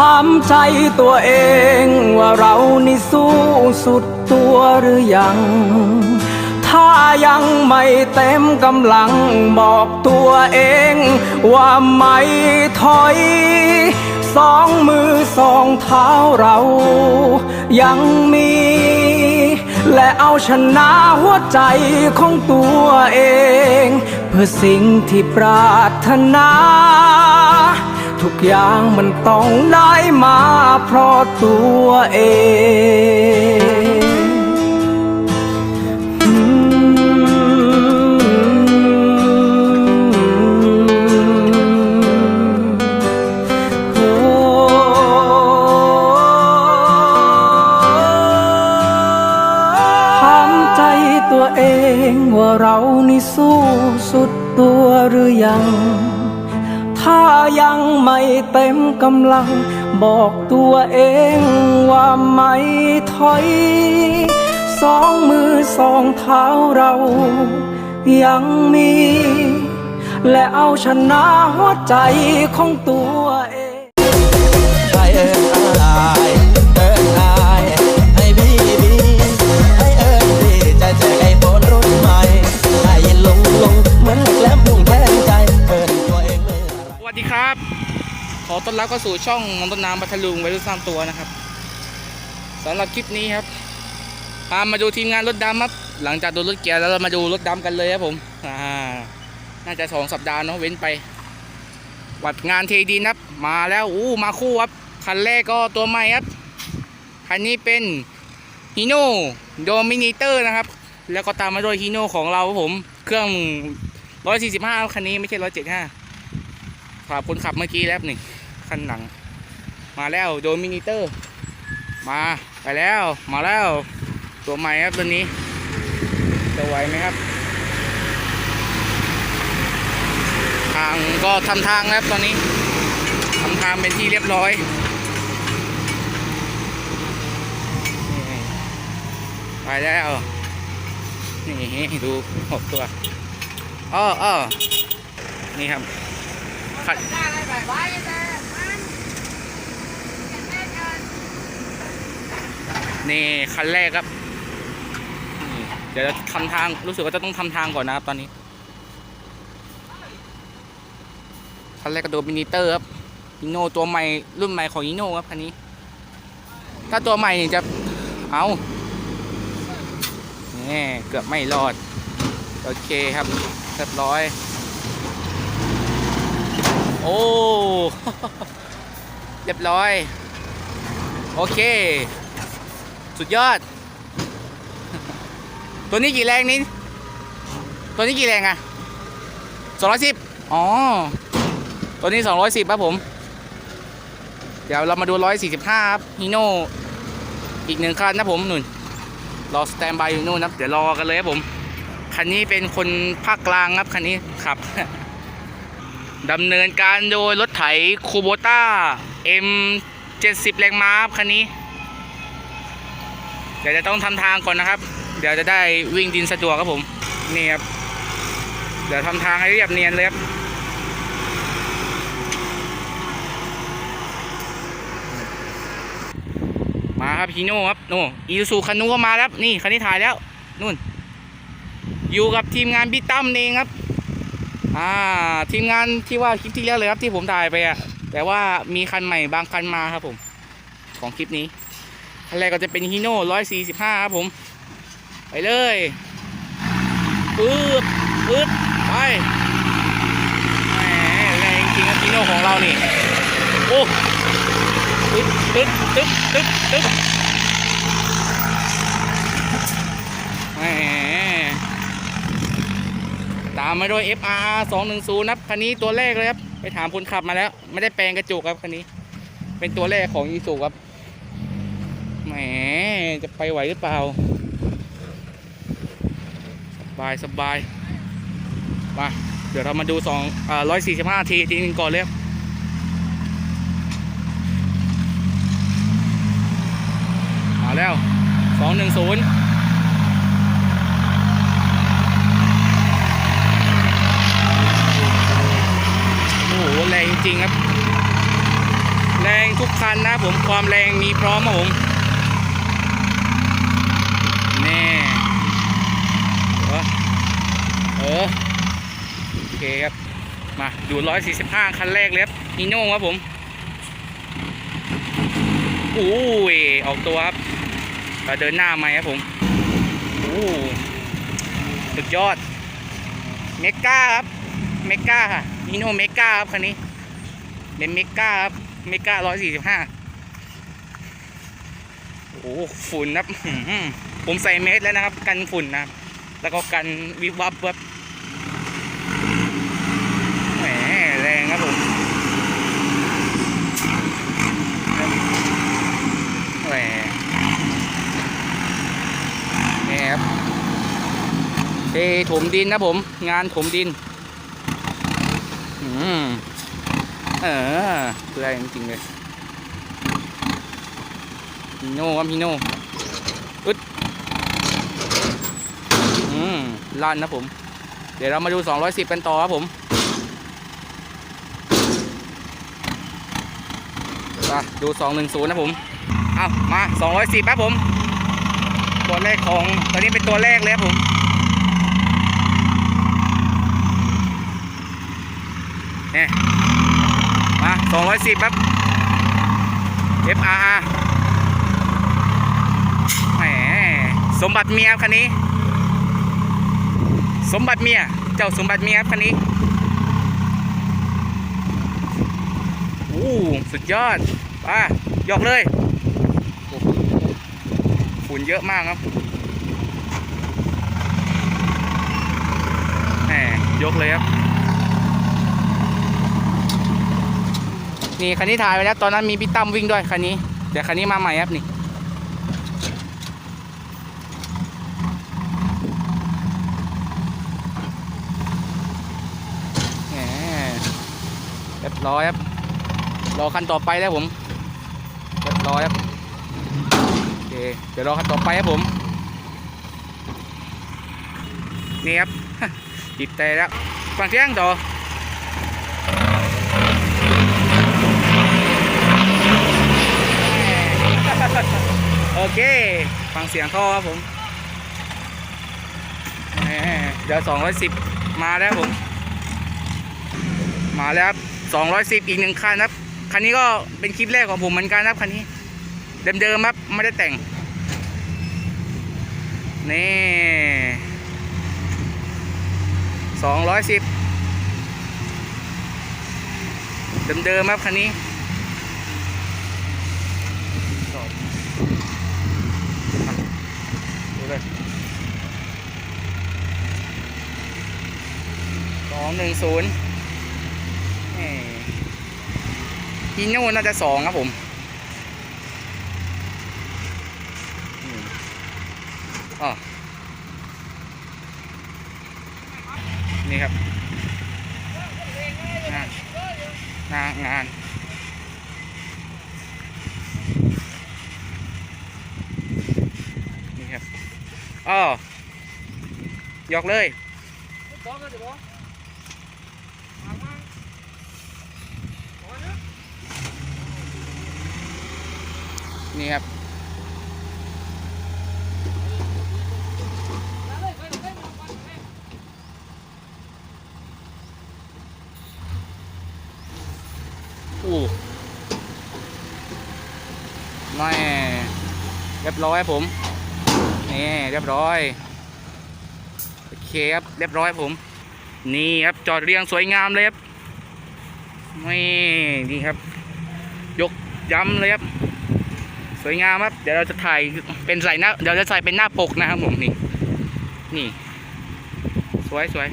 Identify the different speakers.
Speaker 1: ถามใจตัวเองว่าเรานี่สู้สุดตัวหรือยัง ถ้ายังไม่เต็มกำลังบอกตัวเอง ว่าไม่ถอยสองมือสองเท้าเรา ยังมี และเอาชนะหัวใจของตัวเอง เพื่อสิ่งที่ปรารถนา ทุกอย่างมันต้องได้มาเพราะตัวเองถามใจตัวเองว่าเรานี่สู้สุดตัวหรือยัง ถ้ายังไม่เต็มกำลัง บอกตัวเองว่าไม่ถอย สองมือสองเท้าเรา ยังมี และเอาชนะหัวใจของตัวเอง
Speaker 2: ไอเอิญอายเอต้อ
Speaker 3: นรับเข้าสู่ช่องน้องต้นน้ำพัทลุงไว้รุ่นสร้างตัวนะครับสำหรับคลิปนี้ครับพามาดูทีมงานรถดำครับ หลังจากดูรถเกียร์แล้วเรามาดูรถดำกันเลยครับผมอ่าน่าจะสองสัปดาห์เนาะเว้นไป วัดงานเทดีนับ มาแล้วอู้มาคู่ครับคันแรกก็ตัวใหม่ครับคันนี้เป็นฮีโน่โดมินิเตอร์นะครับ แล้วก็ตามมาด้วยฮีโน่ของเราครับผม เครื่อง 145 คันนี้ไม่ใช่ 175ขับคนขับเมื่อกี้แล้วนี่ คันหลัง มาแล้วโดมินิเตอร์ มาไปแล้วมาแล้ว ตัวใหม่ครับตัวนี้ จะไหวไหมครับ ทางก็ทำทางแล้วตอนนี้ทำทางเป็นที่เรียบร้อยไปแล้วนี่ดูหกตัวอ้ออ้อนี่ครับคัน นี่คันแรกครับเดี๋ยวจะทำทางรู้สึกว่าจะต้องทำทางก่อนนะครับตอนนี้คันแรกก็โดมินิเตอร์ครับอิโน่ตัวใหม่รุ่นใหม่ของอิโน่ครับคันนี้ ถ้าตัวใหม่นี่จะเอานี่เกือบไม่รอด โอเคครับเรียบร้อย โอ้เรียบร้อย โอเค สุดยอด ตัวนี้กี่แรงนี่ตัวนี้กี่แรงอะสองร้อยสิบอ๋อ ตัวนี้สองร้อยสิบครับผม เดี๋ยวเรามาดูร้อยสี่สิบห้าครับฮีโน่อีกหนึ่งคันนะผมหนุนรอสแตนบายอยู่นู่นนะเดี๋ยวรอกันเลยครับผม คันนี้เป็นคนภาคกลางครับคันนี้ขับดำเนินการโดยรถไถคูโบต้า M 70 แรงม้าครับคันนี้ ดี๋ยวจะต้องทำทางก่อนนะครับ เดี๋ยวจะได้วิ่งดินสะดวกครับผมนี่ครับเดี๋ยวทำทางให้เรียบเนียนเลยครับมาครับฮีโน่ครับโน่อีซูคันนูก็มาแล้วนี่คันนี้ถ่ายแล้วนู่น อยู่กับทีมงานพี่ตั้มเองครับ อ่าทีมงานที่ว่าคลิปที่แล้วเลยครับที่ผมถ่ายไปอะแต่ว่ามีคันใหม่บางคันมาครับผม ของคลิปนี้ คันแรกก็จะเป็นฮีโน่ร้อยสี่สิบห้าครับผม ไปเลยปึ๊บปึ๊บไปแหมแรงจริงครับฮีโน่ของเรานี่ โอ้ตึ๊บตึ๊บตึ๊บตึ๊บตึ๊บแหมตามมาด้วย FR 210นะครับคันนี้ตัวแรกเลยครับ ไปถามคนขับมาแล้ว ไม่ได้แปลงกระจกครับคันนี้ เป็นตัวแรกของอีสุครับ แหมจะไปไหวหรือเปล่า สบายสบายมาเดี๋ยวเรามาดู2อ่า145ทีทีนึงก่อนเลยบมาแล้ว210โอ้โหแรงจริงครับ แรงทุกคันนะผมความแรงมีพร้อมครับผม นี่เออโอเคครับ มาดู145คันแรกเลยครับฮีโน่ครับผมโอ้ยออกตัวครับมาเดินหน้าใหม่ครับผมโอ้สุดยอด เมกาครับ เมกาค่ะฮีโน่เมกาครับคันนี้ เป็นเมกาครับ เมการ้อยสี่สิบห้าโอ้ฝุ่นนะครับ ผมใส่เมสแล้วนะครับ กันฝุ่นนะครับ แล้วก็กันวิบวับแบบแหมแรงครับผมแหมนี่ครับเทถมดินนะผม งานถมดิน อืม เออเพื่อจริงเลยฮิโน่ครับฮิโน่อึด อืมลั่นนะผม เดี๋ยวเรามาดู 210กันต่อครับผมมาดู 210 นะผมเอามา 210ครับผม ตัวแรกของตอนนี้เป็นตัวแรกเลยครับผมเนี่ยมา 210 ครับ FRR แหม สมบัติเมียครับคันนี้ สมบัติเมีย เจ้าสมบัติเมียครับคันนี้โอ้สุดยอดไป่ะยกเลยฝุ่นเยอะมากครับแหมยกเลยครับ นี่คันนี้ถ่ายไว้แล้ว ตอนนั้นมีพี่ตั้มวิ่งด้วยคันนี้เดี๋ยวคันนี้มาใหม่ครับนี่แหมเร้อยครับรอคันต่อไปแล้วผมเรียบร้อยครับโอเคเดี๋ยวรอคันต่อไปครับผมนี่ครับติดแต่แล้วฟังเสียงต่อโอเค ฟังเสียงท่อครับผมเดี๋ยว210มาแล้วผม มาแล้ว 210 อีกหนึ่งคันครับ คันนี้ก็เป็นคลิปแรกของผมเหมือนกันครับคันนี้ เดิมๆครับ ไม่ได้แต่ง นี่ 210 เดิมๆครับคันนี้ดูเลยสองหนึ่งศูนย์ ฮีโน่น่าจะสองครับผมอ๋อนี่ครับงานงานงานนี่ครับอ๋อยกเลย นี่ครับ อู้ไม่เรียบร้อยผม นี่เรียบร้อย โอเคครับ เรียบร้อยผม นี่ครับจอดเรียงสวยงามเลยครับนี่นี่ครับ ยกย้ำเลยครับ วยงามครับ เดี๋ยวเราจะถ่ายเป็นใส่หน้าเดี๋ยวจะใส่เป็นหน้าปกนะครับผมนี่ นี่ สวยสวย